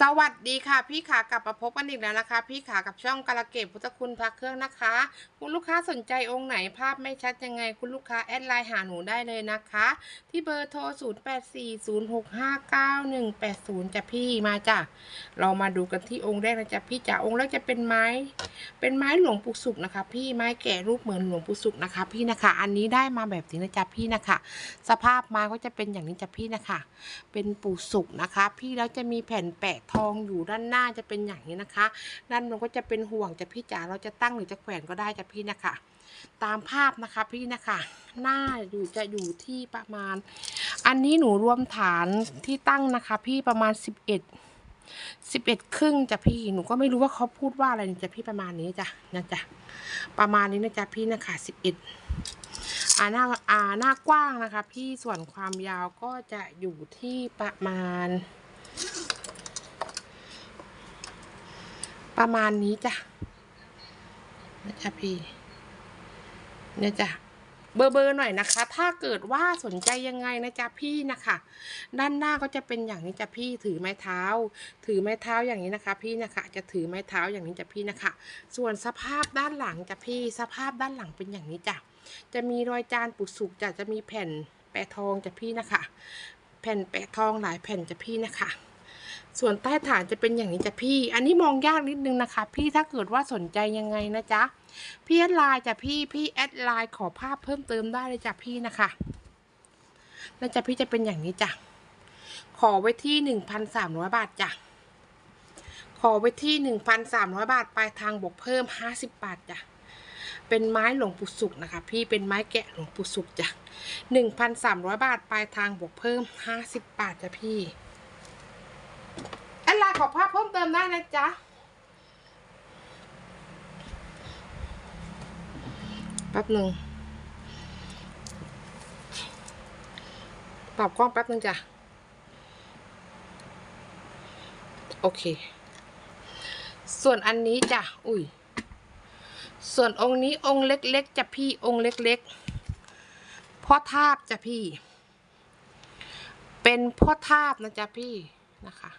สวัสดีค่ะ พี่ขากลับมาพบกันอีกแล้วนะคะ พี่ขากับช่องกาลเกตพุทธคุณพระเครื่องนะคะ คุณลูกค้าสนใจองค์ไหนภาพไม่ชัดยังไง คุณลูกค้าแอดไลน์หาหนูได้เลยนะคะ ที่เบอร์โทร 0840659180จะพี่มาจ้ะเรามาดูกันที่องค์แรกนะจ๊ะพี่จ๋าองค์แรกจะเป็นไม้ เป็นไม้หลวงปู่สุกนะคะ พี่ไม้แก่รูปเหมือนหลวงปู่สุกนะคะ พี่นะคะ อันนี้ได้มาแบบนี้นะจ๊ะพี่นะคะ สภาพไม้ก็จะเป็นอย่างนี้จ้ะพี่นะคะ เป็นปู่สุกนะคะ พี่แล้วจะมีแผ่นแปะทองอยู่ด้านหน้าจะเป็นอย่างนี้นะคะ ด้านบนก็จะเป็นห่วงจะพี่จ๋าเราจะตั้งหรือจะแขวนก็ได้จะพี่นะคะ ตามภาพนะคะพี่นะคะ หน้าอยู่จะอยู่ที่ประมาณ อันนี้หนูรวมฐานที่ตั้งนะคะ พี่ประมาณสิบเอ็ดสิบเอ็ดครึ่งจ้ะพี่หนูก็ไม่รู้ว่าเขาพูดว่าอะไรจ้ะพี่ประมาณนี้จ้ะนะจ๊ะประมาณนี้นะจ๊ะพี่นะคะสิบเอ็ดอ่าหน้าอ่าหน้ากว้างนะคะ พี่ส่วนความยาวก็จะอยู่ที่ประมาณ ประมาณนี้จ้ะนะจ๊ะพี่เนี่ยจ้ะเบอร์เบอร์หน่อยนะคะ ถ้าเกิดว่าสนใจยังไงนะจ๊ะพี่นะคะ ด้านหน้าก็จะเป็นอย่างนี้จ้ะพี่ถือไม้เท้า ถือไม้เท้าอย่างนี้นะคะ พี่นะคะ จะถือไม้เท้าอย่างนี้จ้ะพี่นะคะ ส่วนสภาพด้านหลังจ้ะพี่ สภาพด้านหลังเป็นอย่างนี้จ้ะ จะมีรอยจานปุกสุกจะจะมีแผ่นแปะทองจ้ะพี่นะคะ แผ่นแปะทองหลายแผ่นจ้ะพี่นะคะ ส่วนใต้ฐานจะเป็นอย่างนี้จะพี่ อันนี้มองยากนิดนึงนะคะ พี่ถ้าเกิดว่าสนใจยังไงนะจ๊ะ พี่แอดไลน์จะพี่พี่แอดไลน์ขอภาพเพิ่มเติมได้เลยจ้ะพี่นะคะแล้วจะพี่จะเป็นอย่างนี้จ้ะ ขอไว้ที่หนึ่งพันสามร้อยบาทจ้ะ ขอไว้ที่หนึ่งพันสามร้อยบาทปลายทางบวกเพิ่มห้าสิบบาทจ้ะเป็นไม้หลวงปู่สุกนะคะ พี่เป็นไม้แกะหลวงปู่สุกจ้ะหนึ่งพันสามร้อยบาทปลายทางบวกเพิ่มห้าสิบบาทจ้ะพี่ ไลน์ขอภาพเพิ่มเติมได้นะจ๊ะแป๊บหนึ่งปรับกล้องแป๊บหนึ่งจ้ะ โอเค ส่วนอันนี้จ้ะ อุ้ย ส่วนองค์นี้องค์เล็กๆจะพี่องค์เล็กๆพ่อทาบจะพี่ เป็นพ่อทาบนะจ๊ะพี่นะคะ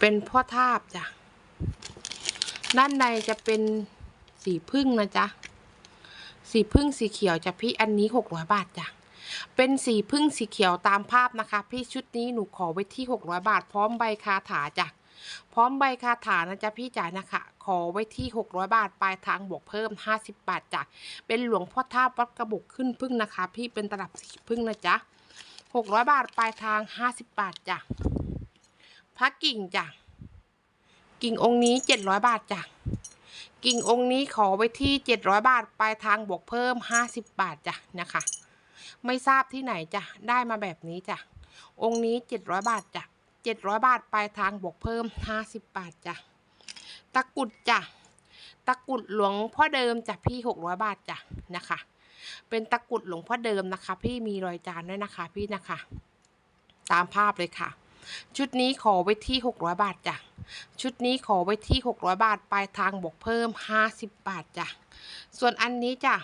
เป็นพ่อทาบจ้ะ ด้านในจะเป็นสีพึ่งนะจ๊ะ สีพึ่งสีเขียวจะพี่อันนี้หกร้อยบาทจ้ะ เป็นสีพึ่งสีเขียวตามภาพนะคะ พี่ชุดนี้หนูขอไว้ที่หกร้อยบาท พร้อมใบคาถาจ้ะ พร้อมใบคาถานะจ๊ะพี่จ๋านะคะ ขอไว้ที่600บาทปลายทางบวกเพิ่ม50บาทจ้ะ เป็นหลวงพ่อท่าวัดกระบุกขึ้นพึ่งนะคะ พี่เป็นตลับสีพึ่งนะจ๊ะ600บาทปลายทาง50บาทจ้ะ พระกิ่งจ้ะ กิ่งองค์นี้700บาทจ้ะ กิ่งองค์นี้ขอไว้ที่700บาทปลายทางบวกเพิ่ม50บบาทจ้ะนะคะ ไม่ทราบที่ไหนจ้ะ ได้มาแบบนี้จ้ะ องค์นี้700บาทจ้ะเจ็ดร้อยบาทปลายทางบวกเพิ่มห้าสิบบาทจ้ะ ตะกุดจ้ะ ตะกุดหลวงพ่อเดิมจ้ะพี่หกร้อยบาทจ้ะนะคะ เป็นตะกุดหลวงพ่อเดิมนะคะ พี่มีรอยจานด้วยนะคะพี่นะคะ ตามภาพเลยค่ะ ชุดนี้ขอไว้ที่หกร้อยบาทจ้ะ ชุดนี้ขอไว้ที่หกร้อยบาท ปลายทางบวกเพิ่มห้าสิบบาทจ้ะ ส่วนอันนี้จ้ะ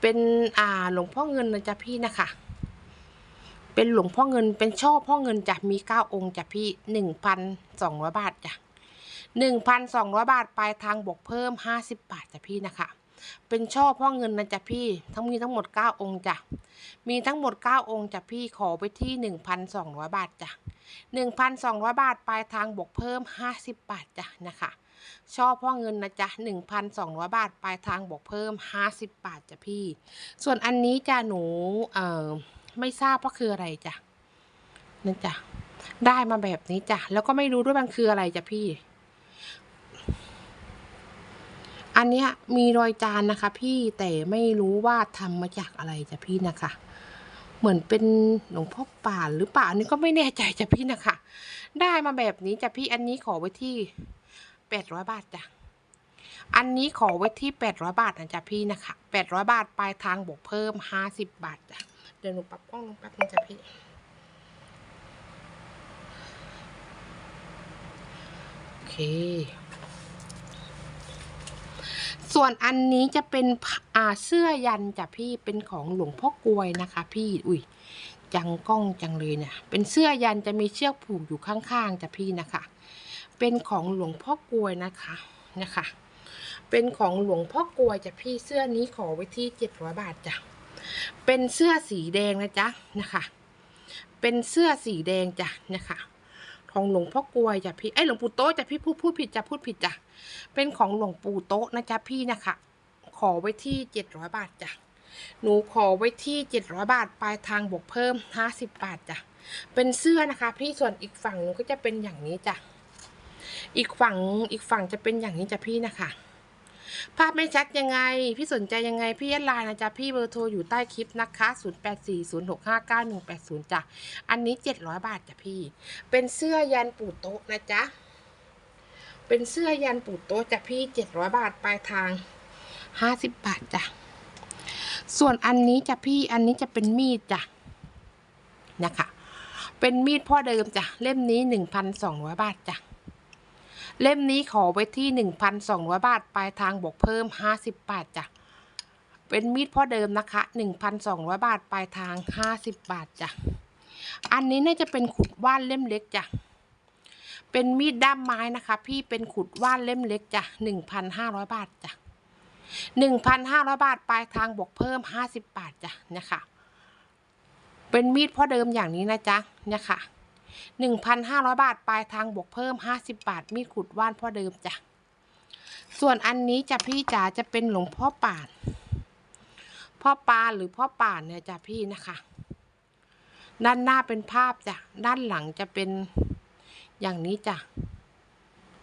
เป็นอ่าหลวงพ่อเงินนะจ๊ะพี่นะคะเป็นหลวงพ่อเงิน เป็นช่อพ่อเงินจ้ะ มีเก้าองค์จ้ะพี่หนึ่งพันสองร้อยบาทจ้ะหนึ่งพันสองร้อยบาท ปลายทางบวกเพิ่มห้าสิบบาทจ้ะพี่นะคะ เป็นช่อพ่อเงินนะจ๊ะพี่ ทั้งมีทั้งหมดเก้าองค์จ้ะ มีทั้งหมดเก้าองค์จ้ะพี่ขอไปที่หนึ่งพันสองร้อยบาทจ้ะหนึ่งพันสองร้อยบาทปลายทางบวกเพิ่มห้าสิบบาทจ้ะนะคะช่อพ่อเงินนะจ๊ะหนึ่งพันสองร้อยบาทปลายทางบวกเพิ่มห้าสิบบาทจ้ะพี่ ส่วนอันนี้จ้ะหนูเอ่อไม่ทราบว่าคืออะไรจ้ะนั่นจ้ะได้มาแบบนี้จ้ะแล้วก็ไม่รู้ด้วยมันคืออะไรจ้ะพี่ อันเนี้ยมีรอยจานนะคะพี่แต่ไม่รู้ว่าทำมาจากอะไรจ้ะพี่นะคะ เหมือนเป็นหลวงพ่อป่านหรือเปล่าอันนี้ก็ไม่แน่ใจจ้ะพี่นะคะ ได้มาแบบนี้จ้ะพี่อันนี้ขอไว้ที่แปดร้อยบาทจ้ะอันนี้ขอไว้ที่แปดร้อยบาทนะจ๊ะพี่นะคะแปดร้อยบาทปลายทางบวกเพิ่มห้าสิบบาทจ้ะเดี๋ยวหนูปรับกล้องลงแป๊บนึงจ้ะพี่โอเค ส่วนอันนี้จะเป็นอ่าเสื้อยันจ้ะพี่เป็นของหลวงพ่อกลวยนะคะ พี่อุ้ยจังกล้องจังเลยเนี่ย เป็นเสื้อยันจะมีเชือกผูกอยู่ข้างๆจ้ะพี่นะคะ เป็นของหลวงพ่อกลวยนะคะนะคะ เป็นของหลวงพ่อกลวยจ้ะพี่เสื้อนี้ขอไว้ที่เจ็ดร้อยบาทจ้ะเป็นเสื้อสีแดงนะจ๊ะนะคะ เป็นเสื้อสีแดงจ้ะนะคะ ของหลวงพ่อกลวยจ้ะพี่ไอ้หลวงปู่โต๊ะจ้ะพี่พูดพูดผิดจ้ะพูดผิดจ้ะเป็นของหลวงปู่โต๊ะนะจ๊ะพี่นะคะขอไว้ที่เจ็ดร้อยบาทจ้ะหนูขอไว้ที่เจ็ดร้อยบาทปลายทางบวกเพิ่มห้าสิบบาทจ้ะเป็นเสื้อนะคะ พี่ส่วนอีกฝั่งหนึงก็จะเป็นอย่างนี้จ้ะอีกฝั่งอีกฝั่งจะเป็นอย่างนี้จ้ะพี่นะคะ ภาพไม่ชัดยังไง พี่สนใจยังไง พี่แอดไลน์นะจ๊ะ พี่เบอร์โทรอยู่ใต้คลิปนะคะ 0840659180 จ้ะ อันนี้ 700 บาทจ้ะพี่ เป็นเสื้อยันปูโต๊ะนะจ๊ะ เป็นเสื้อยันปูโต๊ะจ้ะพี่ 700 บาทปลายทาง 50 บาทจ้ะ ส่วนอันนี้จ้ะพี่ อันนี้จะเป็นมีดจ้ะ นะคะ เป็นมีดพ่อเดิมจ้ะ เล่มนี้ 1,200 บาทจ้ะ เล่มนี้ขอไว้ที่ 1,200 บาท ปลายทางบวกเพิ่ม 50 บาทจ้ะ เป็นมีดพ่อเดิมนะคะ 1,200 บาท ปลายทาง 50 บาทจ้ะ อันนี้น่าจะเป็นขุดว่านเล่มเล็กจ้ะ เป็นมีดด้ามไม้นะคะ พี่เป็นขุดว่านเล่มเล็กจ้ะ 1,500 บาทจ้ะ 1,500 บาท ปลายทางบวกเพิ่ม 50 บาทจ้ะเนี่ยค่ะ เป็นมีดพ่อเดิมอย่างนี้นะจ๊ะเนี่ยค่ะ 1,500 บาท ปลายทางบวกเพิ่ม 50 บาท มีขุดว่านพ่อเดิมจ้ะ ส่วนอันนี้จะพี่จ๋าจะเป็นหลวงพ่อป่าน พ่อปานหรือพ่อป่านเนี่ยจ้ะพี่นะคะ ด้านหน้าเป็นภาพจ้ะ ด้านหลังจะเป็นอย่างนี้จ้ะ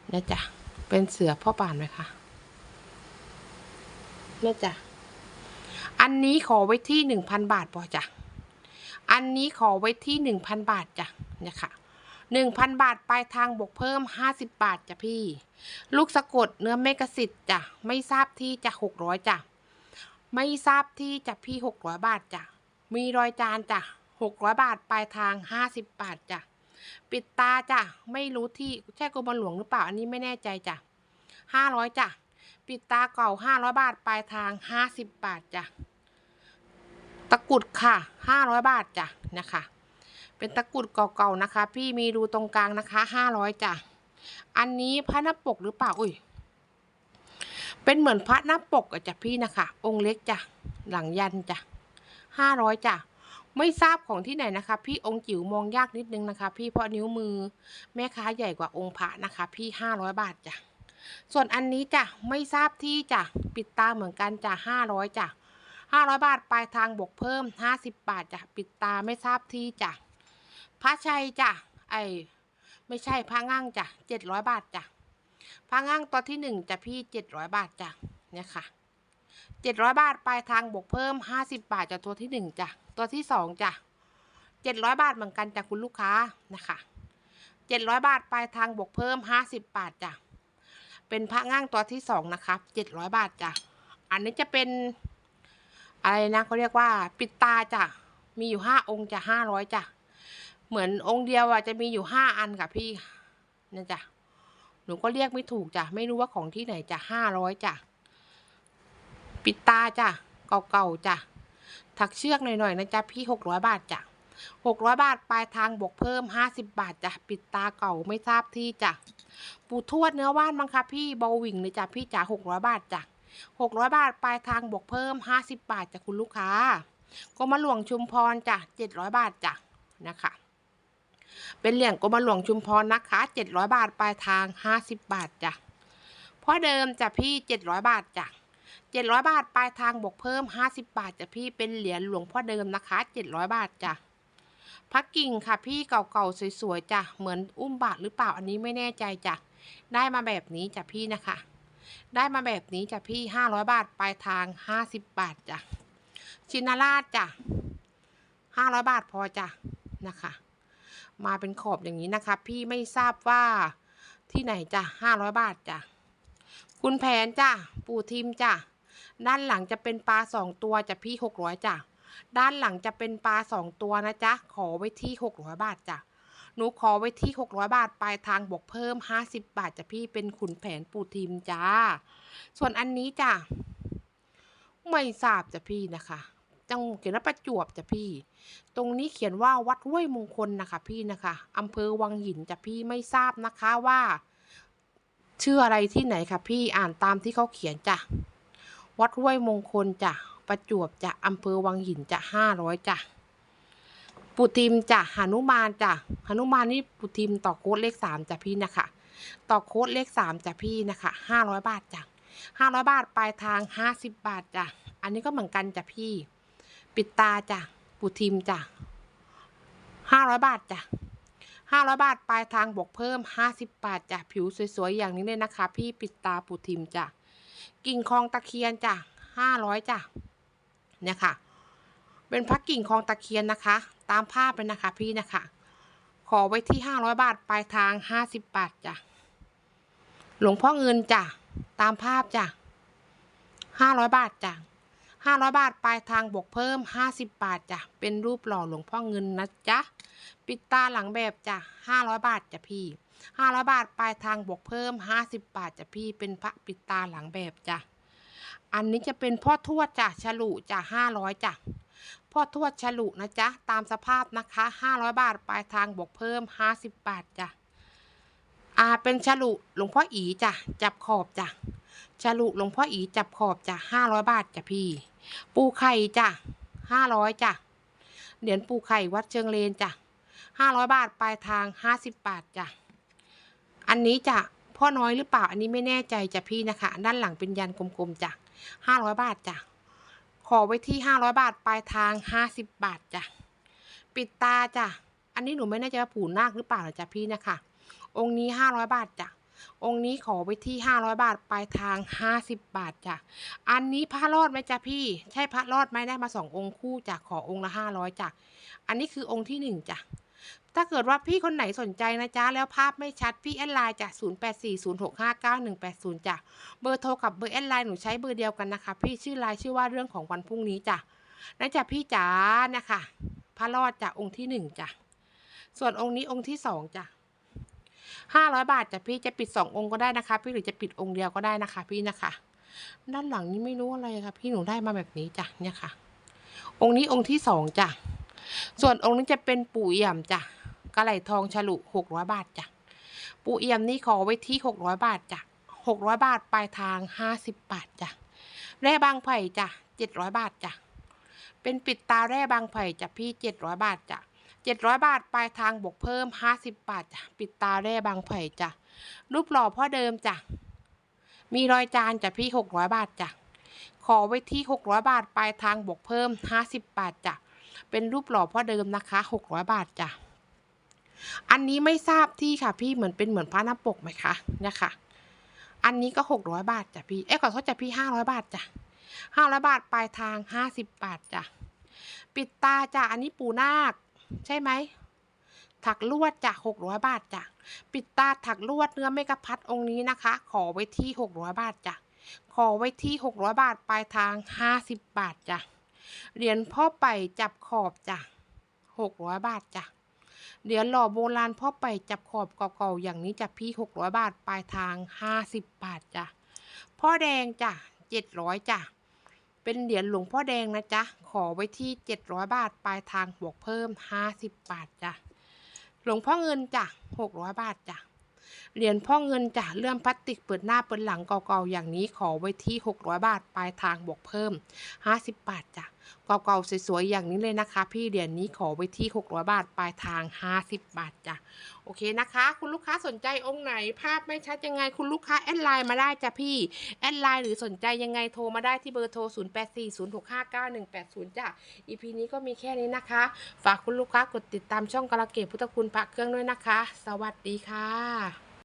เนี่ยจ้ะ เป็นเสือพ่อป่านไหมคะเนี่ยจ้ะ อันนี้ขอไว้ที่หนึ่งพันบาทพอจ้ะ อันนี้ขอไว้ที่หนึ่งพันบาทจ้ะเนี่ยค่ะหนึ่งพันบาทปลายทางบวกเพิ่มห้าสิบบาทจ้ะพี่ ลูกสะกดเนื้อเมกะสิทธิ์จ้ะไม่ทราบที่จะหกร้อยจ้ะไม่ทราบที่จะพี่หกร้อยบาทจ้ะมีรอยจานจ้ะหกร้อยบาทปลายทางห้าสิบบาทจ้ะปิดตาจ้ะไม่รู้ที่ใช่กรมหลวงหรือเปล่าอันนี้ไม่แน่ใจจ้ะห้าร้อยจ้ะปิดตาเก่าห้าร้อยบาทปลายทางห้าสิบบาทจ้ะ ตะกรุดค่ะห้าร้อยบาทจ้ะนะคะ เป็นตะกรุดเก่าๆนะคะ พี่มีรูตรงกลางนะคะห้าร้อยจ้ะอันนี้พระหน้าปกหรือเปล่าอุ้ยเป็นเหมือนพระหน้าปกอะจ้ะพี่นะคะ องค์เล็กจ้ะหลังยันจ้ะห้าร้อยจ้ะไม่ทราบของที่ไหนนะคะ พี่องค์จิ๋วมองยากนิดนึงนะคะ พี่เพราะนิ้วมือ แม่ค้าใหญ่กว่าองค์พระนะคะ พี่ห้าร้อยบาทจ้ะส่วนอันนี้จ้ะไม่ทราบที่จ้ะปิดตาเหมือนกันจ้ะห้าร้อยจ้ะ ห้าร้อยบาทปลายทางบวกเพิ่มห้าสิบบาทจ้ะปิดตาไม่ทราบที่จ้ะพระชัยจ้ะไอไม่ใช่พระง่างจ้ะเจ็ดร้อยบาทจ้ะพระง่างตัวที่หนึ่งจ้ะพี่เจ็ดร้อยบาทจ้ะเนี่ยค่ะเจ็ดร้อยบาทปลายทางบวกเพิ่มห้าสิบบาทจ้ะตัวที่หนึ่งจ้ะตัวที่สองจ้ะเจ็ดร้อยบาทเหมือนกันจ้ะคุณลูกค้านะคะเจ็ดร้อยบาทปลายทางบวกเพิ่มห้าสิบบาทจ้ะเป็นพระง่างตัวที่สองนะครับเจ็ดร้อยบาทจ้ะอันนี้จะเป็น อะไรนะเขาเรียกว่า ปิดตาจ้ะมีอยู่ห้าองค์จ้ะห้าร้อยจ้ะเหมือนองค์เดียวอะจะมีอยู่ห้าอันค่ะพี่นั่นจ้ะหนูก็เรียกไม่ถูกจ้ะไม่รู้ว่าของที่ไหนจ้ะห้าร้อยจ้ะปิดตาจ้ะเก่าๆจ้ะถักเชือกหน่อยๆนะจ๊ะพี่หกร้อยบาทจ้ะหกร้อยบาทปลายทางบวกเพิ่มห้าสิบบาทจ้ะปิดตาเก่าไม่ทราบที่จ้ะปูทวดเนื้อว่านมั้งคะพี่เบาหวิ่งเลยจ้ะพี่จ๋าหกร้อยบาทจ้ะ หกร้อยบาท ปลายทางบวกเพิ่มห้าสิบบาทจ้ะคุณลูกค้าก็มาหลวงชุมพรจ้ะเจ็ดร้อยบาทจ้ะนะคะเป็นเหรียญกรมหลวงชุมพรนะคะเจ็ดร้อยบาท ปลายทางห้าสิบบาทจ้ะพ่อเดิมจ้ะพี่เจ็ดร้อยบาทจ้ะเจ็ดร้อยบาท ปลายทางบวกเพิ่มห้าสิบบาทจ้ะพี่เป็นเหรียญหลวงพ่อเดิมนะคะเจ็ดร้อยบาทจ้ะพักกิ่งค่ะพี่เก่าๆสวยๆจ้ะเหมือนอุ้มบาทหรือเปล่าอันนี้ไม่แน่ใจจ้ะได้มาแบบนี้จ้ะพี่นะคะ ได้มาแบบนี้จ้ะพี่ห้าร้อยบาทปลายทางห้าสิบบาทจ้ะชินาราชจ้ะห้าร้อยบาทพอจ้ะนะคะ มาเป็นขอบอย่างนี้นะคะ พี่ไม่ทราบว่าที่ไหนจ้ะห้าร้อยบาทจ้ะคุณแผนจ้ะปู่ทิมจ้ะด้านหลังจะเป็นปลาสองตัวจ้ะพี่หกร้อยจ้ะด้านหลังจะเป็นปลาสองตัวนะจ๊ะขอไว้ที่หกร้อยบาทจ้ะ หนูขอไว้ที่ 600 บาทปลายทางบวกเพิ่ม 50 บาทจ้ะพี่เป็นขุนแผนปูทีมจ้า ส่วนอันนี้จ้ะไม่ทราบจ้ะพี่นะคะจังเขียนว่าประจวบจ้ะพี่ ตรงนี้เขียนว่าวัดห้วยมงคลนะคะ พี่นะคะอำเภอวังหินจ้ะพี่ไม่ทราบนะคะว่า ชื่ออะไรที่ไหนค่ะพี่อ่านตามที่เขาเขียนจ้ะวัดห้วยมงคลจ้ะประจวบจ้ะอำเภอวังหินจ้ะห้าร้อยจ้ะ ปุทิมจ้ะหนุมานจ้ะหนุมานนี่ปุทิมต่อโค้ดเลขสามจ้ะพี่นะคะ ต่อโค้ดเลขสามจ้ะพี่นะคะห้าร้อยบาทจ้ะห้าร้อยบาทปลายทางห้าสิบบาทจ้ะอันนี้ก็เหมือนกันจ้ะพี่ ปิดตาจ้ะปุทิมจ้ะห้าร้อยบาทจ้ะห้าร้อยบาทปลายทางบวกเพิ่มห้าสิบบาทจ้ะผิวสวยๆอย่างนี้เลยนะคะ พี่ปิดตาปุทิมจ้ะกิ่งคลองตะเคียนจ้ะห้าร้อยจ้ะเนี่ยค่ะ เป็นพักกิ่งคลองตะเคียนนะคะ ตามภาพเลยนะคะพี่นะคะ ขอไว้ที่ห้าร้อยบาทปลายทางห้าสิบบาทจ้ะ หลวงพ่อเงินจ้ะ ตามภาพจ้ะห้าร้อยบาทจ้ะห้าร้อยบาทปลายทางบวกเพิ่มห้าสิบบาทจ้ะ เป็นรูปหล่อหลวงพ่อเงินนะจ๊ะ ปิดตาหลังแบบจ้ะห้าร้อยบาทจ้ะพี่ห้าร้อยบาทปลายทางบวกเพิ่มห้าสิบบาทจ้ะพี่เป็นพระปิดตาหลังแบบจ้ะ อันนี้จะเป็นพ่อทวดจ้ะฉลุจ้ะห้าร้อยจ้ะ พ่อทวดฉลุนะจ๊ะ ตามสภาพนะคะ 500 บาทปลายทางบวกเพิ่ม 50 บาทจ้ะอ่าเป็นฉลุหลวงพ่ออีจ้ะ จับขอบจ้ะฉลุหลวงพ่ออีจับขอบจ้ะ 500 บาทจ้ะพี่ ปูไข่จ้ะ 500จ้ะ เหรียญปูไข่วัดเชิงเลนจ้ะ 500 บาทปลายทาง 50 บาทจ้ะ อันนี้จ้ะพ่อน้อยหรือเปล่าอันนี้ไม่แน่ใจจ้ะพี่นะคะ ด้านหลังเป็นยันกลมๆจ้ะ 500 บาทจ้ะ ขอไว้ที่ห้าร้อยบาท ปลายทางห้าสิบบาทจ้ะ ปิดตาจ้ะ อันนี้หนูไม่แน่ใจว่าปู่นาคหรือเปล่าจ้ะพี่นะคะ องค์นี้ห้าร้อยบาทจ้ะ องค์นี้ขอไว้ที่ห้าร้อยบาท ปลายทางห้าสิบบาทจ้ะ อันนี้พระรอดไหมจ้ะพี่ ใช่พระรอดไหมได้มาสององค์คู่จ้ะ ขอองค์ละ500จ้ะ อันนี้คือองค์ที่หนึ่งจ้ะ ถ้าเกิดว่าพี่คนไหนสนใจนะจ๊ะ แล้วภาพไม่ชัด พี่แอดไลน์จ้ะ0840659180จ้ะ เบอร์โทรกับเบอร์แอดไลน์หนูใช้เบอร์เดียวกันนะคะ พี่ชื่อไลน์ชื่อว่าเรื่องของวันพรุ่งนี้จ้ะนั่นจะพี่จ๋านะคะพระรอดจ้ะองค์ที่หนึ่งจ้ะ ส่วนองค์นี้องค์ที่สองจ้ะห้าร้อยบาทจ้ะพี่จะปิดสององค์ก็ได้นะคะ พี่หรือจะปิดองค์เดียวก็ได้นะคะ พี่นะคะ ด้านหลังนี้ไม่รู้อะไรค่ะ พี่หนูได้มาแบบนี้จ้ะเนี่ยค่ะ องค์นี้องค์ที่สองจ้ะ ส่วนองค์นี้จะเป็นปู่เอี่ยมจ้ะ กระไหลทองฉลุหกร้อยบาทจ้ะปูเอี่ยมนี่ขอไว้ที่หกร้อยบาทจ้ะหกร้อยบาทปลายทางห้าสิบบาทจ้ะแร่บางไผ่จ้ะเจ็ดร้อยบาทจ้ะเป็นปิดตาแร่บางไผ่จ้ะพี่เจ็ดร้อยบาทจ้ะเจ็ดร้อยบาทปลายทางบวกเพิ่มห้าสิบบาทจ้ะปิดตาแร่บางไผ่จ้ะรูปหล่อพ่อเดิมจ้ะมีรอยจานจ้ะพี่หกร้อยบาทจ้ะขอไว้ที่หกร้อยบาทปลายทางบวกเพิ่มห้าสิบบาทจ้ะเป็นรูปหล่อพ่อเดิมนะคะหกร้อยบาทจ้ะ อันนี้ไม่ทราบที่ค่ะพี่เหมือนเป็นเหมือนพระหน้าปกไหมคะเนี่ยค่ะ อันนี้ก็หกร้อยบาทจ้ะพี่ เอ๊ะขอโทษจ้ะพี่ห้าร้อยบาทจ้ะห้าร้อยบาทปลายทางห้าสิบบาทจ้ะ ปิดตาจ้ะอันนี้ปูนาค ใช่ไหมถักลวดจ้ะหกร้อยบาทจ้ะ ปิดตาถักลวดเนื้อเมกะพัดองค์นี้นะคะ ขอไว้ที่หกร้อยบาทจ้ะ ขอไว้ที่หกร้อยบาทปลายทางห้าสิบบาทจ้ะ เหรียญพ่อไปจับขอบจ้ะหกร้อยบาทจ้ะ เหรียญหล่อโบราณพ่อไปจับขอบเก่าๆอย่างนี้จ้ะพี่หกร้อยบาทปลายทางห้าสิบบาทจ้ะพ่อแดงจ้ะเจ็ดร้อยจ้ะเป็นเหรียญหลวงพ่อแดงนะจ๊ะ ขอไว้ที่เจ็ดร้อยบาทปลายทางบวกเพิ่มห้าสิบบาทจ้ะหลวงพ่อเงินจ้ะหกร้อยบาทจ้ะ เหรียญพ่อเงินจ้ะเลื่อมพลาสติกเปิดหน้าเปิดหลังเก่าๆอย่างนี้ขอไว้ที่หกร้อยบาทปลายทางบวกเพิ่มห้าสิบบาทจ้ะเก่าๆสวยๆอย่างนี้เลยนะคะ พี่เหรียญนี้ขอไว้ที่หกร้อยบาทปลายทางห้าสิบบาทจ้ะโอเคนะคะ คุณลูกค้าสนใจองค์ไหน ภาพไม่ชัดยังไงคุณลูกค้าแอดไลน์มาได้จ้ะพี่แอดไลน์หรือสนใจยังไงโทรมาได้ที่เบอร์โทร 0 8 4 0 6 5 9 1 8 0 จ้ะ EP นี้ก็มีแค่นี้นะคะ ฝากคุณลูกค้ากดติดตามช่องกระเกตพุทธคุณพระเครื่องด้วยนะคะ สวัสดีค่ะ